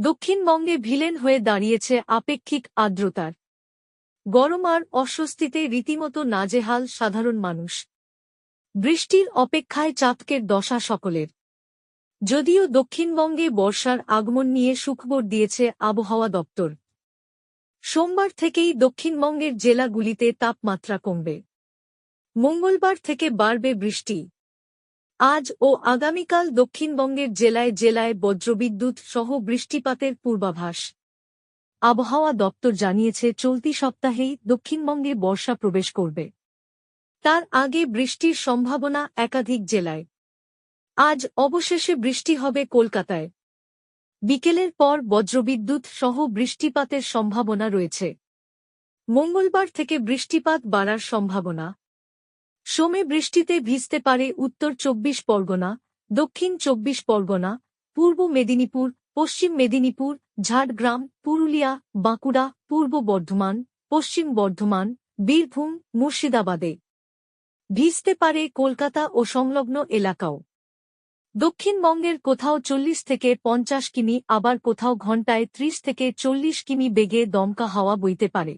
দক্ষিণবঙ্গে ভিলেন হয়ে দাঁড়িয়েছে আপেক্ষিক আর্দ্রতার। গরম আর অস্বস্তিতে রীতিমতো নাজেহাল সাধারণ মানুষ। বৃষ্টির অপেক্ষায় চাতকের দশা সকলের। যদিও দক্ষিণবঙ্গে বর্ষার আগমন নিয়ে সুখবর দিয়েছে আবহাওয়া দপ্তর। সোমবার থেকেই দক্ষিণবঙ্গের জেলাগুলিতে তাপমাত্রা কমবে। মঙ্গলবার থেকে বাড়বে বৃষ্টি। আজ ও আগামীকাল দক্ষিণবঙ্গের জেলায় জেলায় বজ্রবিদ্যুৎ সহ বৃষ্টিপাতের পূর্বাভাস। আবহাওয়া দপ্তর জানিয়েছে, চলতি সপ্তাহেই দক্ষিণবঙ্গে বর্ষা প্রবেশ করবে। তার আগে বৃষ্টির সম্ভাবনা একাধিক জেলায়। আজ অবশেষে বৃষ্টি হবে কলকাতায়। বিকেলের পর বজ্রবিদ্যুৎ সহ বৃষ্টিপাতের সম্ভাবনা রয়েছে। মঙ্গলবার থেকে বৃষ্টিপাত বাড়ার সম্ভাবনা। সোমে বৃষ্টিতে ভিজতে পারে উত্তর চব্বিশ পরগনা, দক্ষিণ চব্বিশ পরগনা, পূর্ব মেদিনীপুর, পশ্চিম মেদিনীপুর, ঝাড়গ্রাম, পুরুলিয়া, বাঁকুড়া, পূর্ব বর্ধমান, পশ্চিম বর্ধমান, বীরভূম, মুর্শিদাবাদে। ভিজতে পারে কলকাতা ও সংলগ্ন এলাকাও। দক্ষিণবঙ্গের কোথাও চল্লিশ থেকে পঞ্চাশ কিমি, আবার কোথাও ঘণ্টায় ত্রিশ থেকে চল্লিশ কিমি বেগে দমকা হাওয়া বইতে পারে।